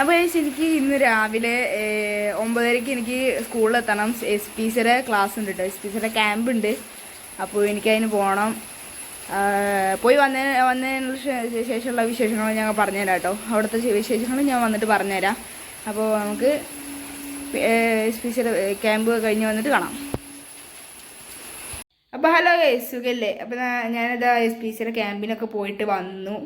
അപ്പോൾ എനിക്ക് ഇന്ന് രാവിലെ ഒമ്പതരയ്ക്ക് എനിക്ക് സ്കൂളിലെത്തണം. എസ് പി സിയുടെ ക്ലാസ് ഉണ്ട് കേട്ടോ എസ് പി സിയുടെ ക്യാമ്പ് ഉണ്ട്. അപ്പോൾ എനിക്കതിന് പോകണം പോയി വന്നതിന് വന്നതിന് ശേഷമുള്ള വിശേഷങ്ങൾ ഞാൻ പറഞ്ഞുതരാം കേട്ടോ അവിടുത്തെ വിശേഷങ്ങൾ ഞാൻ വന്നിട്ട് പറഞ്ഞുതരാം. അപ്പോൾ നമുക്ക് എസ് പി സിയുടെ ക്യാമ്പ് കഴിഞ്ഞ് വന്നിട്ട് കാണാം. അപ്പോൾ ഹലോ സുഖല്ലേ? അപ്പോൾ ഞാനിതാ എസ് പി സിയുടെ ക്യാമ്പിനൊക്കെ പോയിട്ട് വന്നു.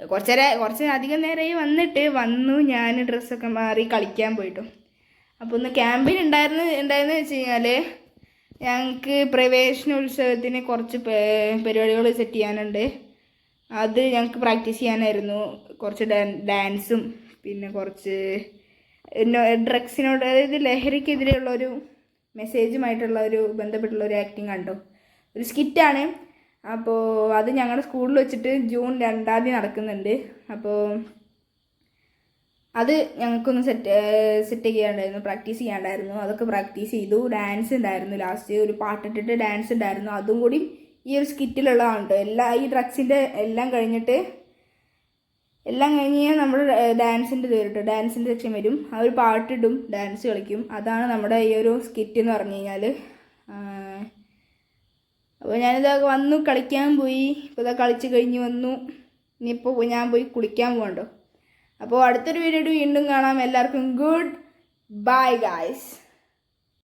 കുറച്ച് നേരം കുറച്ച് അധികം നേരമായി വന്നിട്ട് വന്നു ഞാൻ ഡ്രസ്സൊക്കെ മാറി കളിക്കാൻ പോയിട്ടു. അപ്പോൾ ഒന്ന് ക്യാമ്പിൽ ഉണ്ടായിരുന്നു ഉണ്ടായെന്ന് വെച്ച് കഴിഞ്ഞാൽ ഞങ്ങൾക്ക് പ്രവേശനോത്സവത്തിന് കുറച്ച് പരിപാടികൾ സെറ്റ് ചെയ്യാനുണ്ട്. അത് ഞങ്ങൾക്ക് പ്രാക്ടീസ് ചെയ്യാനായിരുന്നു. കുറച്ച് ഡാൻസും പിന്നെ കുറച്ച് ഡ്രഗ്സിനോട് അതായത് ലഹരിക്കെതിരെയുള്ള ഒരു മെസ്സേജുമായിട്ടുള്ള ഒരു ബന്ധപ്പെട്ടുള്ള ഒരു ആക്ടിങ് കണ്ടോ. ഒരു സ്കിറ്റാണ് അപ്പോൾ അത് ഞങ്ങളുടെ സ്കൂളിൽ വെച്ചിട്ട് ജൂൺ രണ്ടാം തീയതി നടക്കുന്നുണ്ട്. അപ്പോൾ അത് ഞങ്ങൾക്കൊന്ന് സെറ്റ് സെറ്റ് ചെയ്യാണ്ടായിരുന്നു പ്രാക്ടീസ് ചെയ്യാണ്ടായിരുന്നു. അതൊക്കെ പ്രാക്ടീസ് ചെയ്തു. ഡാൻസ് ഉണ്ടായിരുന്നു ലാസ്റ്റ് ഒരു പാട്ടിട്ടിട്ട് ഡാൻസ് ഉണ്ടായിരുന്നു. അതും കൂടി ഈ ഒരു സ്കിറ്റിലുള്ളതാണ് എല്ലാ ഈ ഡ്രഗ്സിന്റെ എല്ലാം കഴിഞ്ഞിട്ട് എല്ലാം കഴിഞ്ഞ് കഴിഞ്ഞാൽ നമ്മൾ ഡാൻസിന്റെ ഇത് ഡാൻസിന്റെ സെക്ഷൻ വരും. ആ ഒരു പാട്ടിടും ഡാൻസ് കളിക്കും. അതാണ് നമ്മുടെ ഈ ഒരു സ്കിറ്റ് എന്ന് പറഞ്ഞു കഴിഞ്ഞാൽ അപ്പോൾ ഞാനിതാ വന്നു കളിക്കാൻ പോയി. ഇപ്പോൾ ഇതാ കളിച്ച് കഴിഞ്ഞ് വന്നു. ഇനിയിപ്പോൾ ഞാൻ പോയി കുളിക്കാൻ പോകണ്ടോ? അപ്പോൾ അടുത്തൊരു വീഡിയോ വീണ്ടും കാണാം. എല്ലാവർക്കും ഗുഡ് ബൈ ഗായ്സ്